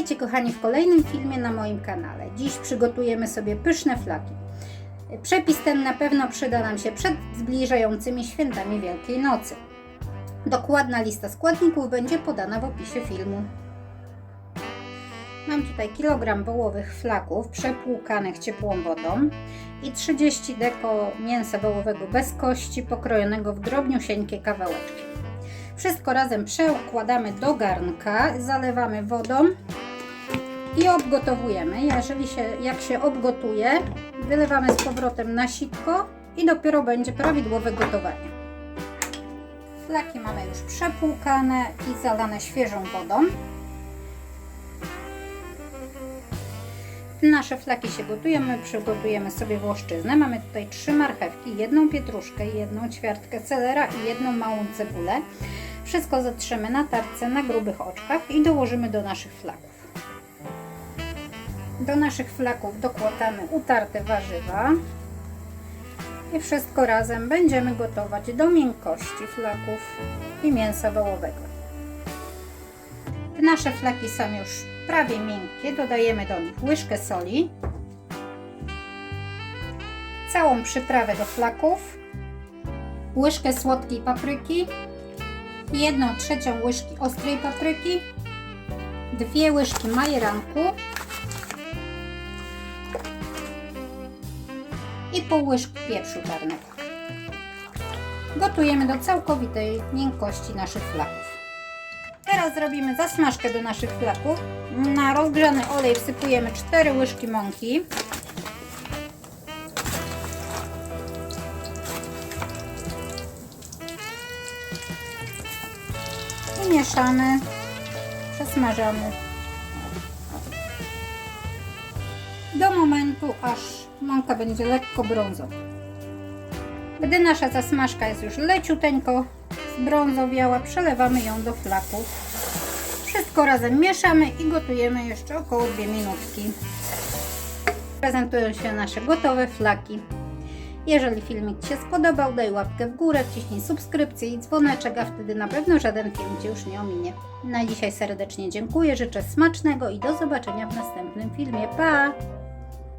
Witajcie kochani w kolejnym filmie na moim kanale. Dziś przygotujemy sobie pyszne flaki. Przepis ten na pewno przyda nam się przed zbliżającymi świętami Wielkiej Nocy. Dokładna lista składników będzie podana w opisie filmu. Mam tutaj kilogram wołowych flaków przepłukanych ciepłą wodą i 30 deko mięsa wołowego bez kości pokrojonego w drobniusieńkie kawałeczki. Wszystko razem przekładamy do garnka, zalewamy wodą i obgotowujemy. Jeżeli się, jak się obgotuje, wylewamy z powrotem na sitko i dopiero będzie prawidłowe gotowanie. Flaki mamy już przepłukane i zalane świeżą wodą. Nasze flaki się gotują, my przygotujemy sobie włoszczyznę. Mamy tutaj trzy marchewki, jedną pietruszkę, jedną ćwiartkę celera i jedną małą cebulę. Wszystko zatrzemy na tarce na grubych oczkach i dołożymy do naszych flaków. Do naszych flaków dokładamy utarte warzywa i wszystko razem będziemy gotować do miękkości flaków i mięsa wołowego. Nasze flaki są już prawie miękkie, dodajemy do nich łyżkę soli, całą przyprawę do flaków, łyżkę słodkiej papryki, jedną trzecią łyżki ostrej papryki, dwie łyżki majeranku i pół łyżki pieprzu czarnego. Gotujemy do całkowitej miękkości naszych flaków. Teraz zrobimy zasmażkę do naszych flaków. Na rozgrzany olej wsypujemy 4 łyżki mąki. I mieszamy, przesmażamy do momentu, aż mąka będzie lekko brązowa. Gdy nasza zasmażka jest już leciuteńko zbrązowiała, przelewamy ją do flaków. Wszystko razem mieszamy i gotujemy jeszcze około 2 minutki. Prezentują się nasze gotowe flaki. Jeżeli filmik Ci się spodobał, daj łapkę w górę, wciśnij subskrypcję i dzwoneczek, a wtedy na pewno żaden film Cię już nie ominie. Na dzisiaj serdecznie dziękuję, życzę smacznego i do zobaczenia w następnym filmie. Pa!